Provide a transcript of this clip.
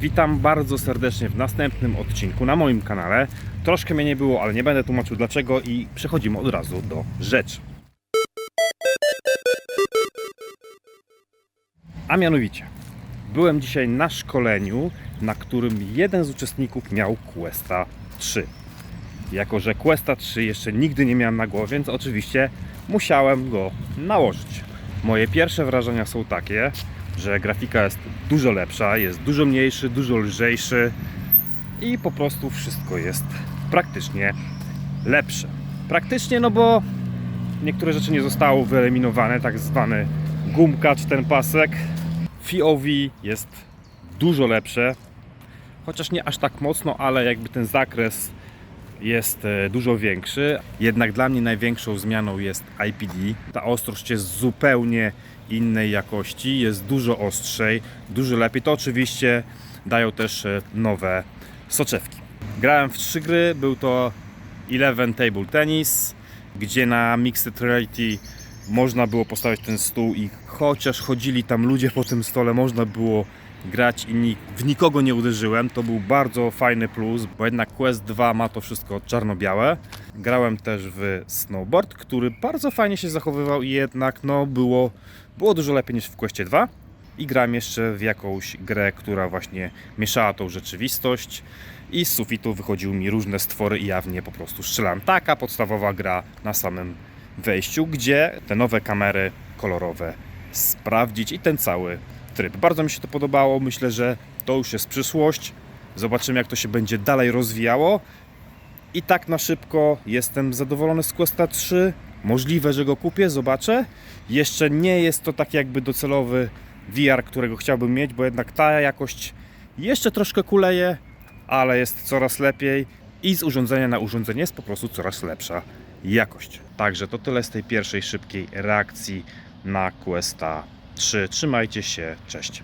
Witam bardzo serdecznie w następnym odcinku na moim kanale. Troszkę mnie nie było, ale nie będę tłumaczył dlaczego i przechodzimy od razu do rzeczy. A mianowicie, byłem dzisiaj na szkoleniu, na którym jeden z uczestników miał Questa 3. Jako, że Questa 3 jeszcze nigdy nie miałem na głowie, więc oczywiście musiałem go nałożyć. Moje pierwsze wrażenia są takie, że grafika jest dużo lepsza, jest dużo mniejszy, dużo lżejszy i po prostu wszystko jest praktycznie lepsze. Praktycznie, no bo niektóre rzeczy nie zostały wyeliminowane, tak zwany gumkacz, ten pasek. FOV jest dużo lepsze, chociaż nie aż tak mocno, ale jakby ten zakres jest e, dużo większy. Jednak dla mnie największą zmianą jest IPD. Ta ostrość jest zupełnie innej jakości, jest dużo ostrzej, dużo lepiej. To oczywiście dają też e, nowe soczewki. Grałem w trzy gry, był to Eleven Table Tennis, gdzie na Mixed Reality można było postawić ten stół i chociaż chodzili tam ludzie po tym stole, można było grać i ni- w nikogo nie uderzyłem. To był bardzo fajny plus, bo jednak Quest 2 ma to wszystko czarno-białe. Grałem też w snowboard, który bardzo fajnie się zachowywał i jednak no, było, było dużo lepiej niż w Questie 2. I grałem jeszcze w jakąś grę, która właśnie mieszała tą rzeczywistość i z sufitu wychodziły mi różne stwory i ja w nie po prostu strzelałem. Taka podstawowa gra na samym wejściu, gdzie te nowe kamery kolorowe sprawdzić i ten cały tryb. Bardzo mi się to podobało. Myślę, że to już jest przyszłość. Zobaczymy, jak to się będzie dalej rozwijało. I tak na szybko jestem zadowolony z Questa 3. Możliwe, że go kupię, zobaczę. Jeszcze nie jest to tak jakby docelowy VR, którego chciałbym mieć, bo jednak ta jakość jeszcze troszkę kuleje, ale jest coraz lepiej i z urządzenia na urządzenie jest po prostu coraz lepsza jakość. Także to tyle z tej pierwszej szybkiej reakcji na Questa 3. Trzymajcie się, cześć.